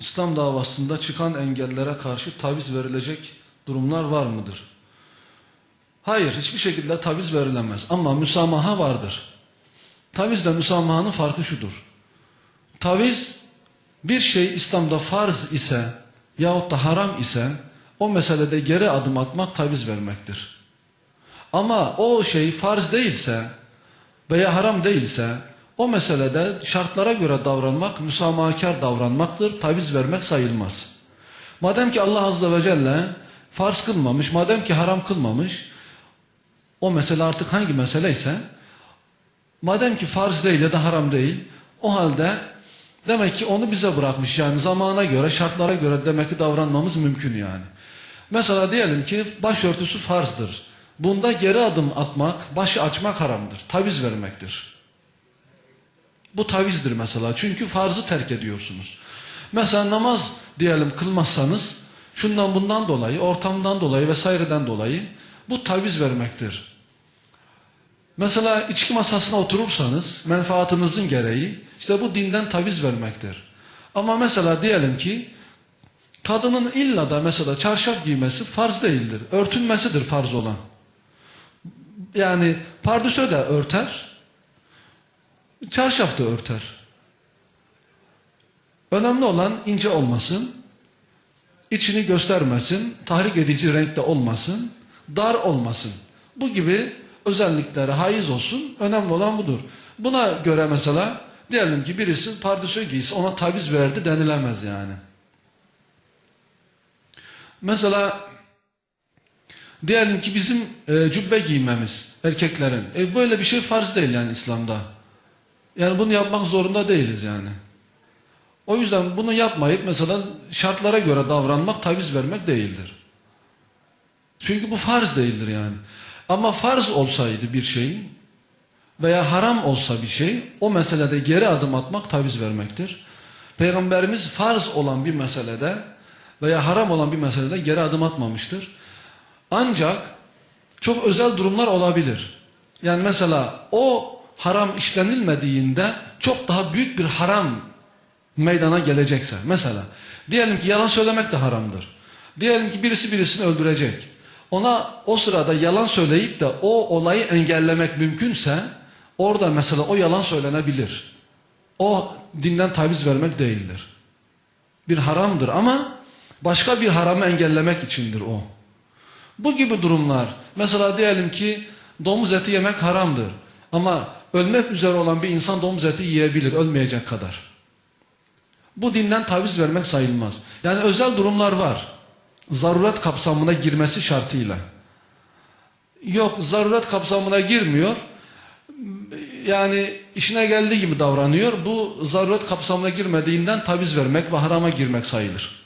İslam davasında çıkan engellere karşı taviz verilecek durumlar var mıdır? Hayır, hiçbir şekilde taviz verilemez. Ama müsamaha vardır. Tavizle müsamahanın farkı şudur. Taviz bir şey İslam'da farz ise yahut da haram ise o meselede geri adım atmak taviz vermektir. Ama o şey farz değilse veya haram değilse o meselede şartlara göre davranmak müsamahakar davranmaktır. Taviz vermek sayılmaz. Madem ki Allah Azze ve Celle farz kılmamış, madem ki haram kılmamış o mesele artık hangi mesele ise madem ki farz değil ya da haram değil o halde demek ki onu bize bırakmış yani zamana göre şartlara göre demek ki davranmamız mümkün yani. Mesela diyelim ki başörtüsü farzdır. Bunda geri adım atmak, başı açmak haramdır. Taviz vermektir. Bu tavizdir mesela. Çünkü farzı terk ediyorsunuz. Mesela namaz diyelim kılmazsanız şundan bundan dolayı, ortamdan dolayı vesaireden dolayı bu taviz vermektir. Mesela içki masasına oturursanız menfaatınızın gereği işte bu dinden taviz vermektir. Ama mesela diyelim ki kadının illa da mesela çarşaf giymesi farz değildir. Örtünmesidir farz olan. Yani pardüsö de örter, çarşaf da örter. Önemli olan ince olmasın, içini göstermesin, tahrik edici renkte olmasın, dar olmasın. Bu gibi özelliklere haiz olsun, önemli olan budur. Buna göre mesela diyelim ki birisi pardüsö giysi ona taviz verdi denilemez yani. Mesela diyelim ki bizim e, cübbe giymemiz erkeklerin. E, böyle bir şey farz değil yani İslam'da. Yani bunu yapmak zorunda değiliz yani. O yüzden bunu yapmayıp mesela şartlara göre davranmak taviz vermek değildir. Çünkü bu farz değildir yani. Ama farz olsaydı bir şey veya haram olsa bir şey o meselede geri adım atmak taviz vermektir. Peygamberimiz farz olan bir meselede veya haram olan bir meselede geri adım atmamıştır. Ancak çok özel durumlar olabilir. Yani mesela o haram işlenilmediğinde çok daha büyük bir haram meydana gelecekse. Mesela diyelim ki yalan söylemek de haramdır. Diyelim ki birisi birisini öldürecek. Ona o sırada yalan söyleyip de o olayı engellemek mümkünse orada mesela o yalan söylenebilir. O dinden taviz vermek değildir. Bir haramdır ama başka bir haramı engellemek içindir o. Bu gibi durumlar mesela diyelim ki domuz eti yemek haramdır. Ama ölmek üzere olan bir insan domuz eti yiyebilir ölmeyecek kadar. Bu dinden taviz vermek sayılmaz. Yani özel durumlar var. Zaruret kapsamına girmesi şartıyla. Yok zaruret kapsamına girmiyor. Yani işine geldiği gibi davranıyor. Bu zaruret kapsamına girmediğinden taviz vermek ve harama girmek sayılır.